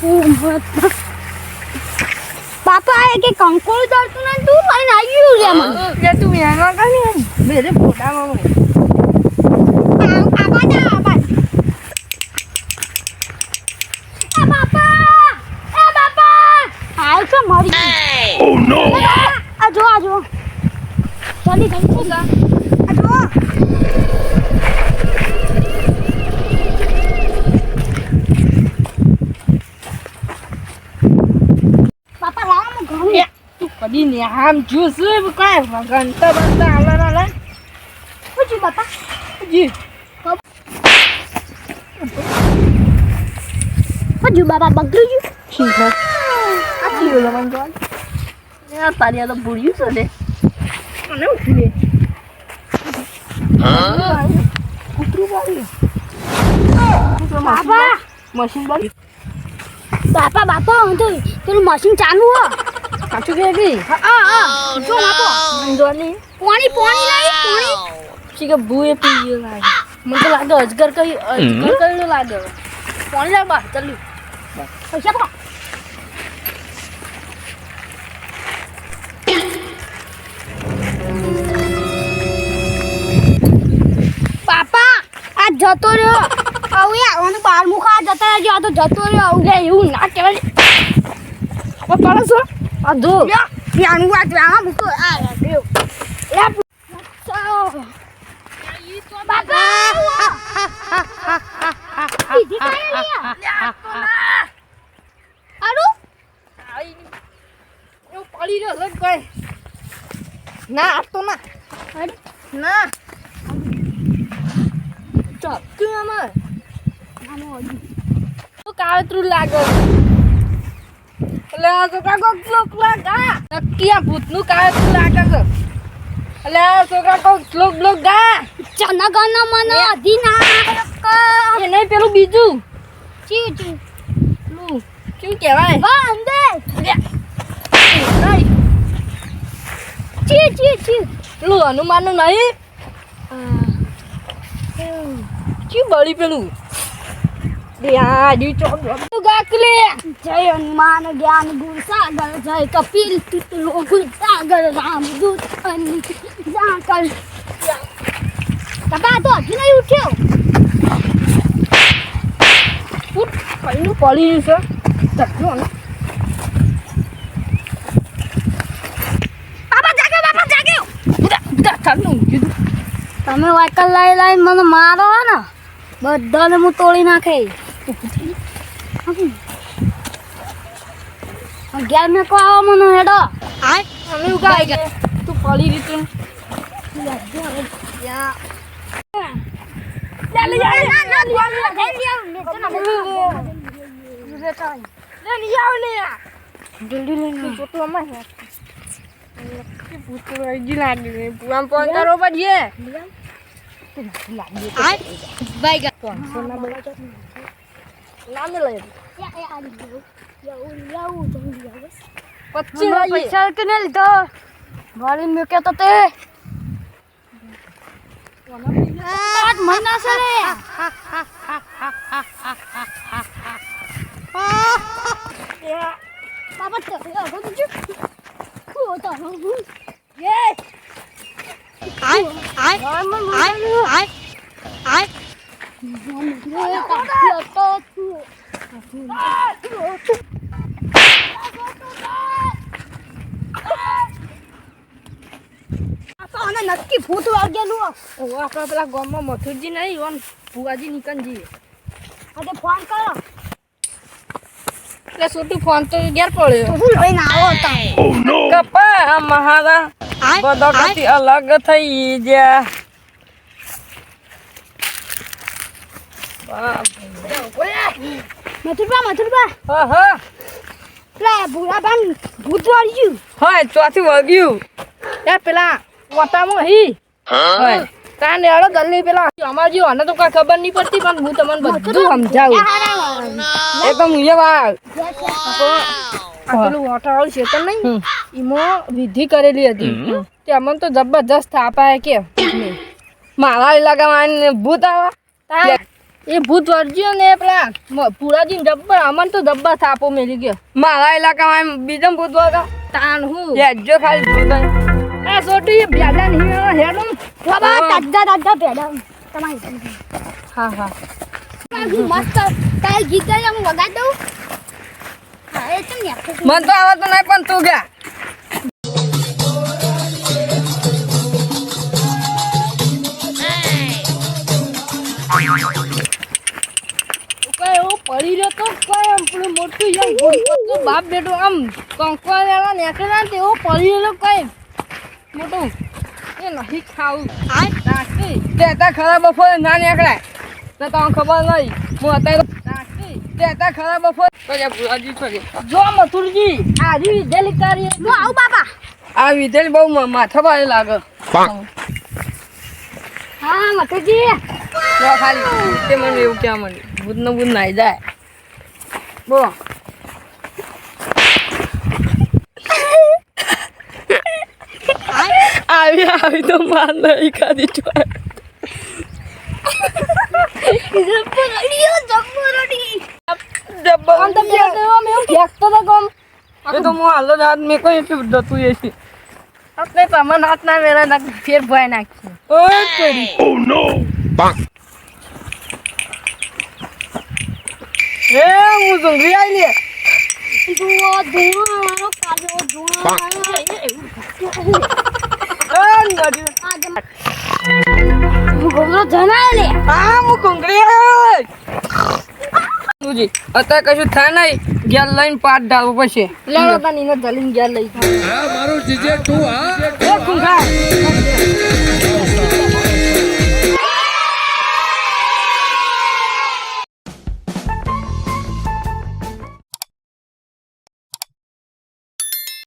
કુમત. એ કે કંકોળ દળતું ને તું લઈને આવ્યું રે મને કે તું એમાં કરી મેરે ફોટામાં મરી Oh no! આ જો આ જો જલ્દી જલ્દી આ જો બાપા લાવો હું ઘઉં તું કદી ને આમ જ્યુસ કાંઈ ગણતા બનતા આલા નાલા શું થયું બાપા જી શું થયું બાપા બગડી ગયું ઠીક છે આ થયું લમન જોન યાર તારી આ તો ભૂલ્યું છે ને મને ઉઠી લે કૂતરું પાડ્યું બાપા મશીન બંધ બાપા બાપા હું તો પેલું મશીન ચાલુ હો સાચું કે બી હા હા જો બાપા જોની પાણી પાણી લાવી પાણી પછી કે ભૂએ પી ગયો લાગે મને તો લાગે અજગર કઈ અજગર કઈ લાગે પાણી લાગ બા ચાલ્યું પૈસા પકડો જતો રહ્યો. આવું યાર બાર મુખા જતા રહેજો આ તો જતો રહ્યો. આવું જાય એવું ના કહેવાય. હવે પાડો છો? આ ધો ત્યાંનું વાત આ મૂકો આ કઈ ના આ તો ના. ના. આમાં શું કાવતરું લાગે? એટલે છોકરા તો કાકો શ્લોક લાગા નક્કી આ ભૂતનું કાવતરું લાગે છે. એટલે છોકરા કોક શ્લોક બ્લોક ગા જનગણ મન અધિનાયક. એ નહીં પેલું બીજું. ચી ચી. પેલું શું કહેવાય? વંદે નહીં ચી ચી ચી. પેલું હનુમાનનું નહીં. શું બળી પેલું? ગાકલે. જય હનુમાન જ્ઞાન ગુણ સાગર જય કપિલ ગુણ સાગર રામ દૂત સાકર બાપા તો હજી નહીં ઉઠ્યો? કઈનું પડી રહ્યું છે. ચકલું ને. તમે વાકલ લાઈ લાઈ મને મારો ને. બધાને હું તોડી નાખે ઘેર મેં કો આવો મને હેડો આય અમે કાંઈ કે તું પડી રીતે જલ્દી લાગી પુરામ ફોન કરો પછી પૈસા કેને લીધો વાળીને મૂક્યો તો તે આજ મહિના છે રે બાબા તો ખો તો હું યે નક્કી ભૂત વાગેલું ઓ આપણા પેલા ગામમાં મથુરજી નહીં ઓન ભુવાજી નિકનજી આજે ફોન કરો. એટલે છોટું ફોન તો ઘેર પડ્યો? હું લઈને આવો તા no! કપા મહારા આય બદકથી અલગ થઈ ગયા. મથુરબા મથુરબા. હા હા. પેલા ભૂરાબાન ભૂત વાળી ગયું હોય ચોથી વળગ્યું એ પેલા વટામાં હી. હોય કાન એડો જલ્દી પેલા. અમાર જેવો આને તો કઈ ખબર નહીં પડતી પણ હું તમને બધું સમજાવું. એ તો વાળ આ પેલું વટાવાળું છે નહીં એમાં વિધિ કરેલી હતી. તે અમને તો જબરજસ્ત થાપાય કે. મારા ઇલાકામાં ભૂત આવા. એ ભૂત વર્જ્યો ને પેલા પુરાજીને જબ્બર અમન તો જબ્બર થાપો મેલી ગયો. મારા ઇલાકામાં બીજા ભૂત વળગા. તાન હું? હેજો ખાલી ભૂત આ સોટી એ બ્યાડા નહીં હેડો. બાબા તાજા તાજા ભેડા. તમારી હા હા. મસ્ત તારે ગીત હું વગાડ દઉં. મને તો આવડતું નહીં પણ તું ગયા એવો પડી રહ્યો તો કઈ આમ પેલું મોટું બાપ બેટો આમ કંકવા વાળા નીકળ્યા ને તેવો પડી રહ્યો કઈ મોટું. એ નહીં ખાવું. તે અત્યારે ખરા બપોરે ના નીકળાય. તો તમને ખબર નહીં. હું અત્યારે રાખી તે અત્યારે ખરા બપોરે. તો જે છો. જો મથુરજી આ વિધેલી કાર્ય હું આવું બાબા આ વિધેલ બહુ માથા ભારે લાગે. હા મથુજી તો ખાલી તે મને એવું કહેવા માંડ્યું. ભૂત ને ભૂત નાઈ જાય. બોલો આવી આવી તો માર નહીં ખાધી આમ તો પેલો તો એવું ફેંકતો તો ગમ એ તો હું હાલો જ મેં કોઈ એટલું જતું એ છે આપણે તમને હાથ ના વેરા નાખ ફેર ભય નાખી ઓય તેરી એ હું કાલો ધુઆ એ નદી હું તુજી અત્યારે કશું થાય નહીં. ઘેર લઈને પાટ ડાળવો પડશે. લેડો તને જલીને ગયા લઈ. મારું જીજે તું હા.